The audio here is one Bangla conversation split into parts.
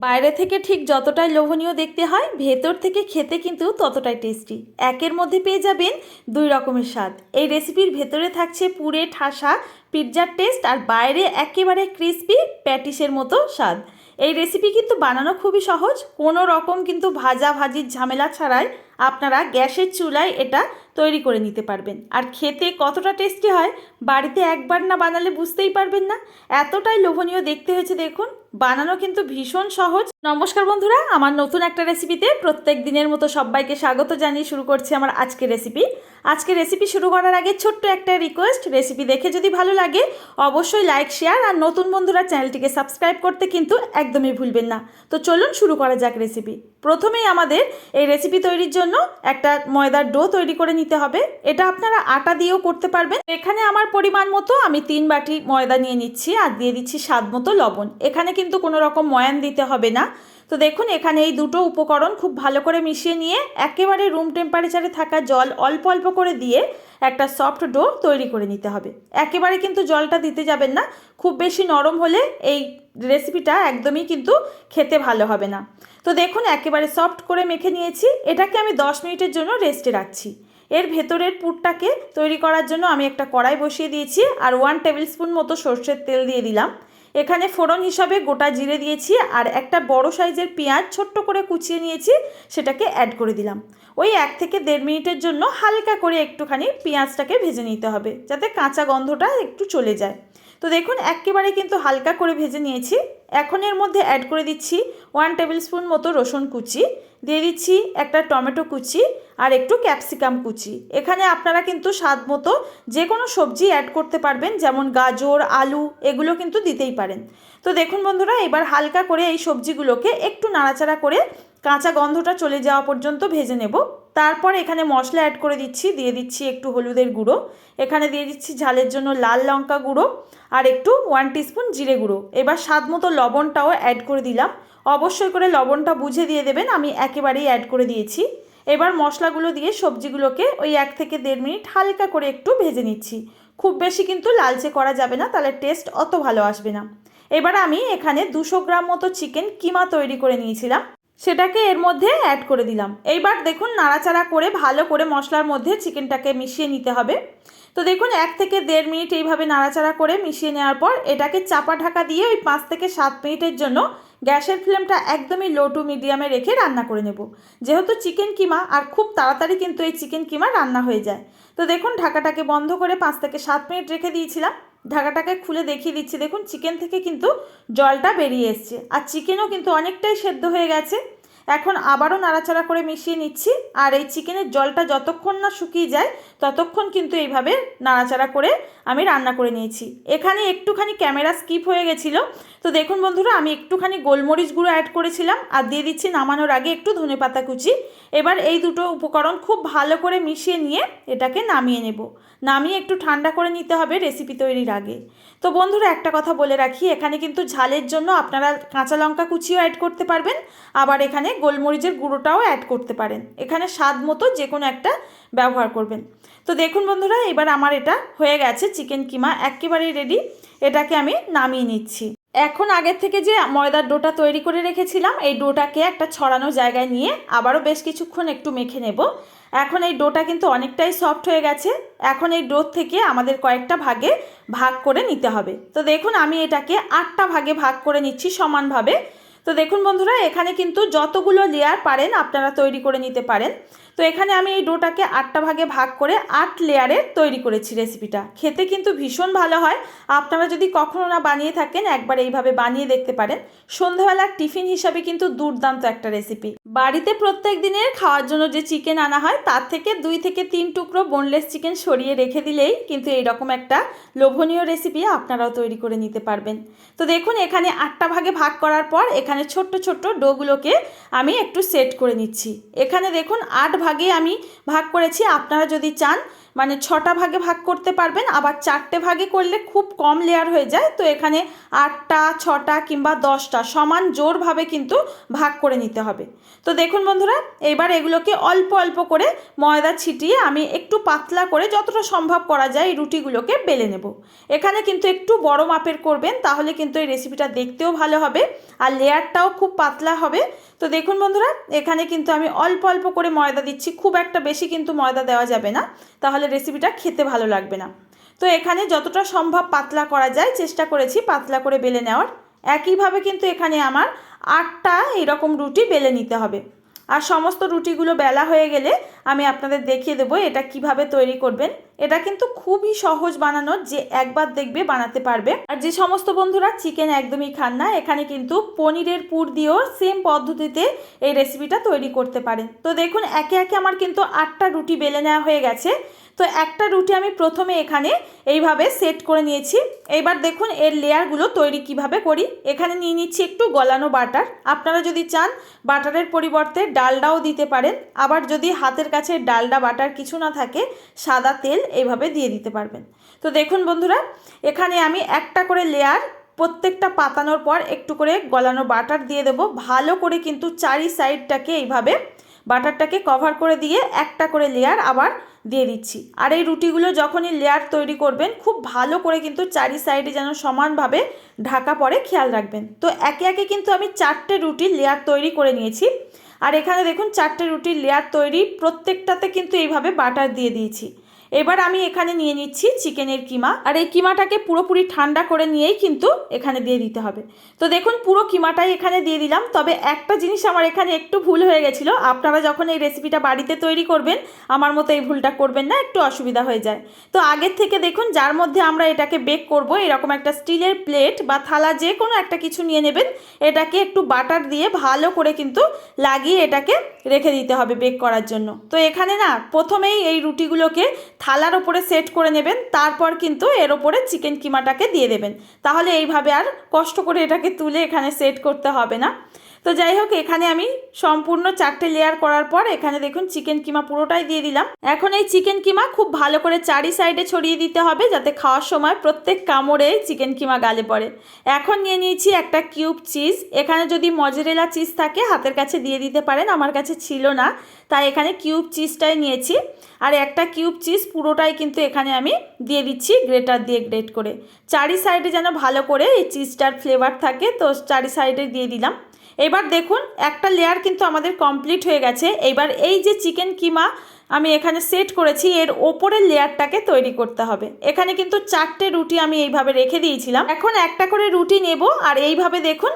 বাইরে থেকে ঠিক যতটাই লোভনীয় দেখতে হয়, ভেতর থেকে খেতে কিন্তু ততটাই টেস্টি একের মধ্যে পেয়ে যাবেন দুই রকমের স্বাদ। এই রেসিপির ভেতরে থাকছে পুরে ঠাসা পিৎজার টেস্ট আর বাইরে একেবারে ক্রিস্পি প্যাটিসের মতো স্বাদ। এই রেসিপি কিন্তু বানানো খুবই সহজ। কোনো রকম কিন্তু ভাজা ভাজির ঝামেলা ছাড়াই আপনারা গ্যাসের চুলায় এটা তৈরি করে নিতে পারবেন। আর খেতে কতটা টেস্টি হয়, বাড়িতে একবার না বানালে বুঝতেই পারবেন না। এতটাই লোভনীয় দেখতে হয়েছে দেখুন। বানানো কিন্তু ভীষণ সহজ। নমস্কার বন্ধুরা, আমার নতুন একটা রেসিপিতে প্রত্যেক দিনের মতো সবাইকে স্বাগত জানিয়ে শুরু করছি আমার আজকের রেসিপি আজকে রেসিপি শুরু করার আগে ছোট্ট একটা রিকোয়েস্ট রেসিপি দেখে যদি ভালো লাগে, অবশ্যই লাইক শেয়ার আর নতুন বন্ধুরা চ্যানেলটিকে সাবস্ক্রাইব করতে কিন্তু একদমই ভুলবেন না। তো চলুন শুরু করা যাক রেসিপি প্রথমেই আমাদের এই রেসিপি তৈরির জন্য একটা ময়দার ডো তৈরি করে নিতে হবে। এটা আপনারা আটা দিয়েও করতে পারবেন। এখানে আমার পরিমাণ মতো আমি তিন বাটি ময়দা নিয়ে নিচ্ছি আর দিয়ে দিচ্ছি স্বাদ মতো লবণ। এখানে কিন্তু কোনো রকম ময়ান দিতে হবে না। তো দেখুন, এখানে এই দুটো উপকরণ খুব ভালো করে মিশিয়ে নিয়ে একেবারে রুম টেম্পারেচারে থাকা জল অল্প অল্প করে দিয়ে একটা সফট ডো তৈরি করে নিতে হবে। একেবারে কিন্তু জলটা দিতে যাবেন না। খুব বেশি নরম হলে এই রেসিপিটা একদমই কিন্তু খেতে ভালো হবে না। তো দেখুন, একেবারে সফট করে মেখে নিয়েছি। এটাকে আমি দশ মিনিটের জন্য রেস্টে রাখছি। এর ভেতরের পুরটাকে তৈরি করার জন্য আমি একটা কড়াই বসিয়ে দিয়েছি আর ওয়ান টেবিল স্পুন মতো সর্ষের তেল দিয়ে দিলাম। এখানে ফোড়ন হিসাবে গোটা জিরে দিয়েছি আর একটা বড় সাইজের পেঁয়াজ ছোট্ট করে কুচিয়ে নিয়েছি, সেটাকে অ্যাড করে দিলাম। ওই এক থেকে দেড় মিনিটের জন্য হালকা করে একটুখানি পেঁয়াজটাকে ভেজে নিতে হবে, যাতে কাঁচা গন্ধটা একটু চলে যায়। তো দেখুন, একেবারে কিন্তু হালকা করে ভেজে নিয়েছি। এখন এর মধ্যে অ্যাড করে দিচ্ছি ওয়ান টেবিল স্পুন মতো রসুন কুচি, দিয়ে দিচ্ছি একটা টমেটো কুচি আর একটু ক্যাপসিকাম কুচি। এখানে আপনারা কিন্তু স্বাদ মতো যে কোনো সবজি অ্যাড করতে পারবেন, যেমন গাজর, আলু, এগুলো কিন্তু দিতেই পারেন। তো দেখুন বন্ধুরা, এবার হালকা করে এই সবজিগুলোকে একটু নাড়াচাড়া করে কাঁচা গন্ধটা চলে যাওয়া পর্যন্ত ভেজে নেব। তারপর এখানে মশলা অ্যাড করে দিচ্ছি, দিয়ে দিচ্ছি একটু হলুদের গুঁড়ো। এখানে দিয়ে দিচ্ছি ঝালের জন্য লাল লঙ্কা গুঁড়ো আর একটু ওয়ান টিস্পুন জিরে গুঁড়ো। এবার স্বাদ মতো লবণটাও অ্যাড করে দিলাম। অবশ্যই করে লবণটা বুঝে দিয়ে দেবেন, আমি একেবারেই অ্যাড করে দিয়েছি। এবার মশলাগুলো দিয়ে সবজিগুলোকে ওই এক থেকে দেড় মিনিট হালকা করে একটু ভেজে নিচ্ছি। খুব বেশি কিন্তু লালচে করা যাবে না, তাহলে টেস্ট অত ভালো আসবে না। এবার আমি এখানে দুশো গ্রাম মতো চিকেন কিমা তৈরি করে নিয়েছিলাম। সেটাকে এর মধ্যে অ্যাড করে দিলাম। এইবার দেখুন নাড়াচাড়া করে ভালো করে মশলার মধ্যে চিকেনটাকে মিশিয়ে নিতে হবে। তো দেখুন এক থেকে দেড় মিনিট এইভাবে নাড়াচাড়া করে মিশিয়ে নেওয়ার পর এটাকে চাপা ঢাকা দিয়ে ওই পাঁচ থেকে সাত মিনিটের জন্য গ্যাসের ফ্লেমটা একদমই লো টু মিডিয়ামে রেখে রান্না করে নেব। যেহেতু চিকেন কিমা আর খুব তাড়াতাড়ি কিন্তু এই চিকেন কিমা রান্না হয়ে যায়। তো দেখুন ঢাকাটাকে বন্ধ করে পাঁচ থেকে সাত মিনিট রেখে দিয়েছিলাম। ঢাকাটাকে খুলে দেখিয়ে দিচ্ছি। দেখুন চিকেন থেকে কিন্তু জলটা বেরিয়ে এসছে। আর চিকেনও কিন্তু অনেকটাই সেদ্ধ হয়ে গেছে। এখন আবারও নাড়াচাড়া করে মিশিয়ে নিচ্ছি। আর এই চিকেনের জলটা যতক্ষণ না শুকিয়ে যায়, ততক্ষণ কিন্তু এইভাবে নাড়াচাড়া করে আমি রান্না করে নিয়েছি। এখানে একটুখানি ক্যামেরা স্কিপ হয়ে গেছিল। তো দেখুন বন্ধুরা, আমি একটুখানি গোলমরিচ গুঁড়ো অ্যাড করেছিলাম আর দিয়ে দিচ্ছি নামানোর আগে একটু ধনে পাতা কুচি। এবার এই দুটো উপকরণ খুব ভালো করে মিশিয়ে নিয়ে এটাকে নামিয়ে নেব। নামিয়ে একটু ঠান্ডা করে নিতে হবে রেসিপি তৈরির আগে। তো বন্ধুরা, একটা কথা বলে রাখি, এখানে কিন্তু ঝালের জন্য আপনারা কাঁচা লঙ্কা কুচিও অ্যাড করতে পারবেন। আবার এখানে গোলমরিচের গুঁড়োটাও অ্যাড করতে পারেন। এখানে স্বাদ মতো যে কোনো একটা ব্যবহার করবেন। তো দেখুন বন্ধুরা, এবার আমার এটা হয়ে গেছে চিকেন কিমা একেবারেই রেডি এটাকে আমি নামিয়ে নিচ্ছি। এখন আগের থেকে যে ময়দার ডোটা তৈরি করে রেখেছিলাম, এই ডোটাকে একটা ছড়ানো জায়গায় নিয়ে আবারও বেশ কিছুক্ষণ একটু মেখে নেব। এখন এই ডোটা কিন্তু অনেকটাই সফট হয়ে গেছে। এখন এই ডোর থেকে আমাদের কয়েকটা ভাগে ভাগ করে নিতে হবে। তো দেখুন, আমি এটাকে আটটা ভাগে ভাগ করে নিচ্ছি সমানভাবে। তো দেখুন বন্ধুরা, এখানে কিন্তু যতগুলো লেয়ার পারেন আপনারা তৈরি করে নিতে পারেন। তো এখানে আমি এই ডোটাকে আটটা ভাগে ভাগ করে আট লেয়ারে তৈরি করেছি রেসিপিটা খেতে কিন্তু ভীষণ ভালো হয়। আপনারা যদি কখনো না বানিয়ে থাকেন, একবার এইভাবে বানিয়ে দেখতে পারেন। সন্ধ্যাবেলার টিফিন হিসাবে কিন্তু দুর্দান্ত একটা রেসিপি বাড়িতে প্রত্যেক দিনের খাওয়ার জন্য যে চিকেন আনা হয়, তার থেকে দুই থেকে তিন টুকরো বোনলেস চিকেন সরিয়ে রেখে দিলেই কিন্তু এইরকম একটা লোভনীয় রেসিপি আপনারাও তৈরি করে নিতে পারবেন। তো দেখুন, এখানে আটটা ভাগে ভাগ করার পর এখানে ছোট্ট ছোট্ট ডোগুলোকে আমি একটু সেট করে নিচ্ছি। এখানে দেখুন আট ভাগে আমি ভাগ করেছি। আপনারা যদি চান মানে ছটা ভাগে ভাগ করতে পারবেন, আবার চারটে ভাগে করলে খুব কম লেয়ার হয়ে যায়। তো এখানে আটটা, ছটা কিংবা দশটা সমান জোরভাবে কিন্তু ভাগ করে নিতে হবে। তো দেখুন বন্ধুরা, এবার এগুলোকে অল্প অল্প করে ময়দা ছিটিয়ে আমি একটু পাতলা করে যতটা সম্ভব করা যায় এই রুটিগুলোকে বেলে নেব। এখানে কিন্তু একটু বড় মাপের করবেন, তাহলে কিন্তু এই রেসিপিটা দেখতেও ভালো হবে আর লেয়ারটাও খুব পাতলা হবে। তো দেখুন বন্ধুরা, এখানে কিন্তু আমি অল্প অল্প করে ময়দা দিচ্ছি, খুব একটা বেশি কিন্তু ময়দা দেওয়া যাবে না। তাহলে রেসিপিটা খেতে ভালো লাগবে না। তো এখানে যতটা সম্ভব পাতলা করা যায়, চেষ্টা করেছি পাতলা করে বেলে নেওয়ার। একইভাবে কিন্তু এখানে আমার আটটা এরকম রুটি বেলে নিতে হবে। আর সমস্ত রুটিগুলো বেলা হয়ে গেলে আমি আপনাদের দেখিয়ে দেবো এটা কীভাবে তৈরি করবেন। এটা কিন্তু খুবই সহজ বানানো, যে একবার দেখবে বানাতে পারবে। আর যে সমস্ত বন্ধুরা চিকেন একদমই খান না, এখানে কিন্তু পনিরের পুর দিয়েও সেম পদ্ধতিতে এই রেসিপিটা তৈরি করতে পারেন। তো দেখুন, একে একে আমার কিন্তু আটটা রুটি বেলে নেওয়া হয়ে গেছে। তো একটা রুটি আমি প্রথমে এখানে এইভাবে সেট করে নিয়েছি। এবার দেখুন, এর লেয়ারগুলো তৈরি কীভাবে করি। এখানে নিয়ে নিচ্ছি একটু গলানো বাটার। আপনারা যদি চান, বাটারের পরিবর্তে ডালডাও দিতে পারেন। আবার যদি হাতের কাছে ডালডা বাটার কিছু না থাকে, সাদা তেল এইভাবে দিয়ে দিতে পারবেন। তো দেখুন বন্ধুরা, এখানে আমি একটা করে লেয়ার প্রত্যেকটা পাতানোর পর একটু করে গলানো বাটার দিয়ে দেবো। ভালো করে কিন্তু চারি সাইডটাকে এইভাবে বাটারটাকে কভার করে দিয়ে একটা করে লেয়ার আবার দিয়ে দিচ্ছি। আর এই রুটিগুলো যখনই লেয়ার তৈরি করবেন, খুব ভালো করে কিন্তু চারি সাইডে যেন সমানভাবে ঢাকা পড়ে, খেয়াল রাখবেন। তো একে একে কিন্তু আমি চারটে রুটির লেয়ার তৈরি করে নিয়েছি। আর এখানে দেখুন, চারটে রুটির লেয়ার তৈরি প্রত্যেকটাতে কিন্তু এইভাবে বাটার দিয়ে দিয়েছি। এবার আমি এখানে নিয়ে নিচ্ছি চিকেনের কিমা। আর এই কিমাটাকে পুরোপুরি ঠান্ডা করে নিয়েই কিন্তু এখানে দিয়ে দিতে হবে। তো দেখুন, পুরো কিমাটাই এখানে দিয়ে দিলাম। তবে একটা জিনিস আমার এখানে একটু ভুল হয়ে গেছিল। আপনারা যখন এই রেসিপিটা বাড়িতে তৈরি করবেন, আমার মতো এই ভুলটা করবেন না, একটু অসুবিধা হয়ে যায়। তো আগের থেকে দেখুন, যার মধ্যে আমরা এটাকে বেক করব, এরকম একটা স্টিলের প্লেট বা থালা যে কোনো একটা কিছু নিয়ে নেবেন, এটাকে একটু বাটার দিয়ে ভালো করে কিন্তু লাগিয়ে এটাকে রেখে দিতে হবে বেক করার জন্য। তো এখানে না, প্রথমেই এই রুটিগুলোকে থালার ওপরে সেট করে নেবেন, তারপর কিন্তু এর ওপরে চিকেন কিমাটাকে দিয়ে দেবেন। তাহলে এইভাবে আর কষ্ট করে এটাকে তুলে এখানে সেট করতে হবে না। তো যাই হোক, এখানে আমি সম্পূর্ণ চারটে লেয়ার করার পর এখানে দেখুন চিকেন কিমা পুরোটাই দিয়ে দিলাম। এখন এই চিকেন কিমা খুব ভালো করে চারি সাইডে ছড়িয়ে দিতে হবে, যাতে খাওয়ার সময় প্রত্যেক কামড়ে চিকেন কিমা গালে পড়ে। এখন নিয়ে নিয়েছি একটা কিউব চিজ এখানে যদি মজরেলা চিজ থাকে, হাতের কাছে দিয়ে দিতে পারেন, আমার কাছে ছিল না, তাই এখানে কিউব চিজটাই নিয়েছি। আর একটা কিউব চিজ পুরোটাই কিন্তু এখানে আমি দিয়ে দিচ্ছি গ্রেটার দিয়ে গ্রেট করে। চারি সাইডে যেন ভালো করে এই চিজটার ফ্লেভার থাকে, তো চারি সাইডে দিয়ে দিলাম। এবার দেখুন, একটা লেয়ার কিন্তু আমাদের কমপ্লিট হয়ে গেছে। এবার এই যে চিকেন কিমা আমি এখানে সেট করেছি, এর ওপরের লেয়ারটাকে তৈরি করতে হবে। এখানে কিন্তু চারটে রুটি আমি এইভাবে রেখে দিয়েছিলাম। এখন একটা করে রুটি নেব, আর এইভাবে দেখুন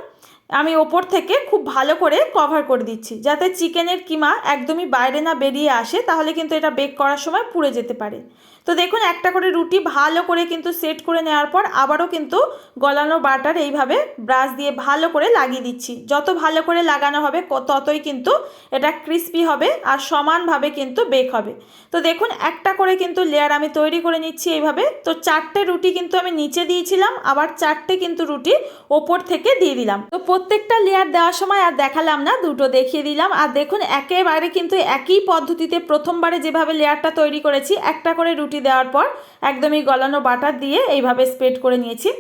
আমি ওপর থেকে খুব ভালো করে কভার করে দিচ্ছি। যাতে চিকেনের কিমা একদমই বাইরে না বেরিয়ে আসে, তাহলে কিন্তু এটা বেক করার সময় পুড়ে যেতে পারে। তো দেখুন, একটা করে রুটি ভালো করে কিন্তু সেট করে নেওয়ার পর আবারও কিন্তু গলানো বাটার এইভাবে ব্রাশ দিয়ে ভালো করে লাগিয়ে দিচ্ছি। যত ভালো করে লাগানো হবে ততই কিন্তু এটা ক্রিস্পি হবে আর সমানভাবে কিন্তু বেক হবে। তো দেখুন, একটা করে কিন্তু লেয়ার আমি তৈরি করে নিচ্ছি এইভাবে। তো চারটে রুটি কিন্তু আমি নিচে দিয়েছিলাম, আবার চারটে কিন্তু রুটি ওপর থেকে দিয়ে দিলাম। তো প্রত্যেকটা লেয়ার দেওয়ার সময় আর দেখালাম না, দুটো দেখিয়ে দিলাম। আর দেখুন, একেবারে কিন্তু একই পদ্ধতিতে প্রথমবারে যেভাবে লেয়ারটা তৈরি করেছি, একটা করে রুটি দেওয়ার পর একদমই গলানো বাটার দিয়ে এইভাবে স্প্রেড করে নিয়েছি।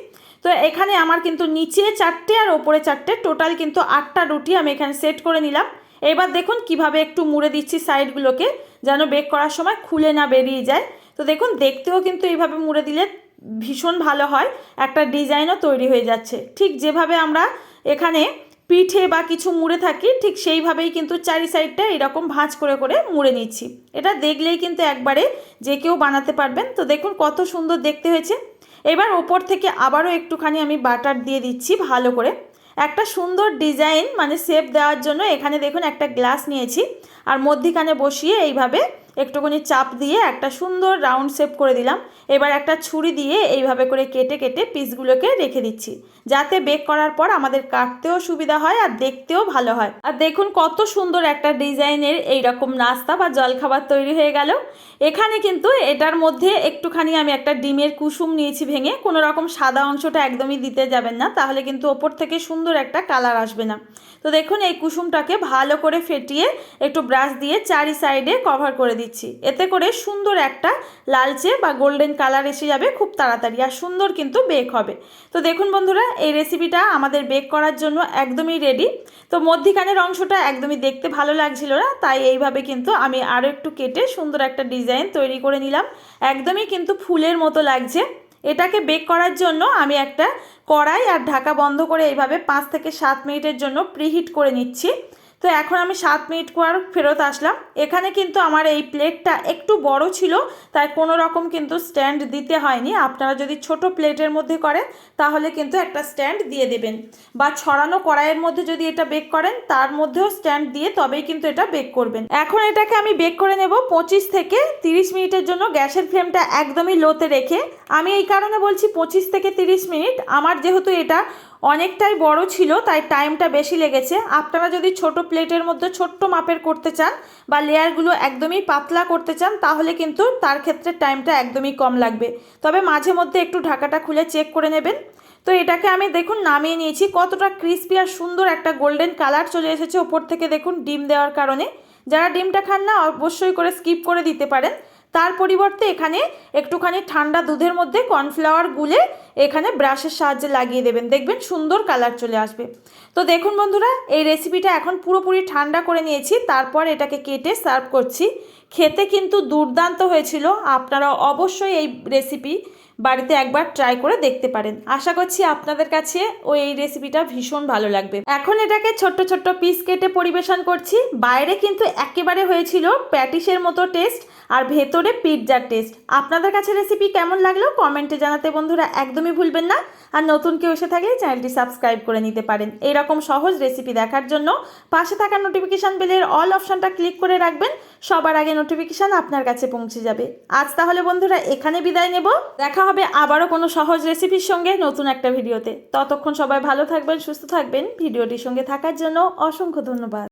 তো এখানে আমার কিন্তু নিচে চারটে আর ওপরে চারটে টোটাল কিন্তু আটটা রুটি আমি এখানে সেট করে নিলাম। এবার দেখুন কীভাবে একটু মুড়ে দিচ্ছি সাইডগুলোকে যেন বেক করার সময় খুলে না বেরিয়ে যায়। তো দেখুন, দেখতেও কিন্তু এইভাবে মুড়ে দিলে ভীষণ ভালো হয়, একটা ডিজাইনও তৈরি হয়ে যাচ্ছে। ঠিক যেভাবে আমরা এখানে পিঠে বা কিছু মুড়ে থাকি, ঠিক সেইভাবেই কিন্তু চারি সাইডটা এরকম ভাঁজ করে করে মুড়ে নিচ্ছি। এটা দেখলেই কিন্তু একবারে যে কেউ বানাতে পারবেন। তো দেখুন কত সুন্দর দেখতে হয়েছে। এবার ওপর থেকে আবারও একটুখানি আমি বাটার দিয়ে দিচ্ছি ভালো করে। একটা সুন্দর ডিজাইন মানে শেপ দেওয়ার জন্য এখানে দেখুন একটা গ্লাস নিয়েছি। আর মধ্যিখানে বসিয়ে এইভাবে একটুখানি চাপ দিয়ে একটা সুন্দর রাউন্ড শেপ করে দিলাম। এবার একটা ছুরি দিয়ে এইভাবে করে কেটে কেটে পিসগুলোকে রেখে দিচ্ছি। যাতে বেক করার পর আমাদের কাটতেও সুবিধা হয় আর দেখতেও ভালো হয়। আর দেখুন কত সুন্দর একটা ডিজাইনের এই রকম নাস্তা বা জলখাবার তৈরি হয়ে গেল। এখানে কিন্তু এটার মধ্যে একটুখানি আমি একটা ডিমের কুসুম নিয়েছি ভেঙে। কোনো রকম সাদা অংশটা একদমই দিতে যাবেন না, তাহলে কিন্তু ওপর থেকে সুন্দর একটা কালার আসবে না। তো দেখুন এই কুসুমটাকে ভালো করে ফেটিয়ে একটু ব্রাশ দিয়ে চারি সাইডে কভার করে দিচ্ছি দিচ্ছি। এতে করে সুন্দর একটা লালচে বা গোল্ডেন কালার এসে যাবে, খুব তাড়াতাড়ি আর সুন্দর কিন্তু বেক হবে। তো দেখুন বন্ধুরা, এই রেসিপিটা আমাদের বেক করার জন্য একদমই রেডি তো মধ্যিখানের অংশটা একদমই দেখতে ভালো লাগছিল না, তাই এইভাবে কিন্তু আমি আরও একটু কেটে সুন্দর একটা ডিজাইন তৈরি করে নিলাম। একদমই কিন্তু ফুলের মতো লাগছে। এটাকে বেক করার জন্য আমি একটা কড়াই আর ঢাকা বন্ধ করে এইভাবে পাঁচ থেকে সাত মিনিটের জন্য প্রিহিট করে নিচ্ছি। তো এখন আমি সাত মিনিট পর ফেরত আসলাম। এখানে কিন্তু আমার এই প্লেটটা একটু বড় ছিল, তাই কোনো রকম কিন্তু স্ট্যান্ড দিতে হয়নি। আপনারা যদি ছোট প্লেটের মধ্যে করেন, তাহলে কিন্তু একটা স্ট্যান্ড দিয়ে দেবেন। বা ছড়ানো কড়াইয়ের মধ্যে যদি এটা বেক করেন, তার মধ্যেও স্ট্যান্ড দিয়ে তবেই কিন্তু এটা বেক করবেন। এখন এটাকে আমি বেক করে নেব পঁচিশ থেকে তিরিশ মিনিটের জন্য। গ্যাসের ফ্লেমটা একদমই লোতে রেখে। আমি এই কারণে বলছি পঁচিশ থেকে তিরিশ মিনিট। আমার যেহেতু এটা অনেকটাই বড় ছিল, তাই টাইমটা বেশি লেগেছে। আপনারা যদি ছোট প্লেটের মধ্যে ছোট্ট মাপের করতে চান বা লেয়ারগুলো একদমই পাতলা করতে চান, তাহলে কিন্তু তার ক্ষেত্রে টাইমটা একদমই কম লাগবে। তবে মাঝে মধ্যে একটু ঢাকাটা খুলে চেক করে নেবেন। তো এটাকে আমি দেখুন নামিয়ে নিয়েছি। কতটা ক্রিস্পি আর সুন্দর একটা গোল্ডেন কালার চলে এসেছে। ওপর থেকে দেখুন ডিম দেওয়ার কারণে। যারা ডিমটা খান না, অবশ্যই করে স্কিপ করে দিতে পারেন। তার পরিবর্তে এখানে একটুখানি ঠান্ডা দুধের মধ্যে কর্নফ্লাওয়ার গুলে এখানে ব্রাশের সাহায্যে লাগিয়ে দেবেন। দেখবেন সুন্দর কালার চলে আসবে। তো দেখুন বন্ধুরা, এই রেসিপিটা এখন পুরোপুরি ঠান্ডা করে নিয়েছি। তারপর এটাকে কেটে সার্ভ করছি। খেতে কিন্তু দুর্দান্ত হয়েছিল। আপনারা অবশ্যই এই রেসিপি বাড়িতে একবার ট্রাই করে দেখতে পারেন। আশা করছি আপনাদের কাছে ওই এই রেসিপিটা ভীষণ ভালো লাগবে। এখন এটাকে ছোট্ট ছোট্ট পিস কেটে পরিবেশন করছি। বাইরে কিন্তু একেবারে হয়েছিল প্যাটিসের মতো টেস্ট আর ভেতরে পিৎজার টেস্ট আপনাদের কাছে রেসিপি কেমন লাগল কমেন্টে জানাতে বন্ধুরা একদমই ভুলবেন না। আর নতুন কেউ এসে থাকলে চ্যানেলটি সাবস্ক্রাইব করে নিতে পারেন। এইরকম সহজ রেসিপি দেখার জন্য পাশে থাকা নোটিফিকেশান বেলের অল অপশানটা ক্লিক করে রাখবেন। সবার আগে নোটিফিকেশান আপনার কাছে পৌঁছে যাবে। আজ তাহলে বন্ধুরা এখানে বিদায় নেব। দেখা হবে আবারও কোনো সহজ রেসিপির সঙ্গে নতুন একটা ভিডিওতে। ততক্ষণ সবাই ভালো থাকবেন, সুস্থ থাকবেন। ভিডিওটির সঙ্গে থাকার জন্য অসংখ্য ধন্যবাদ।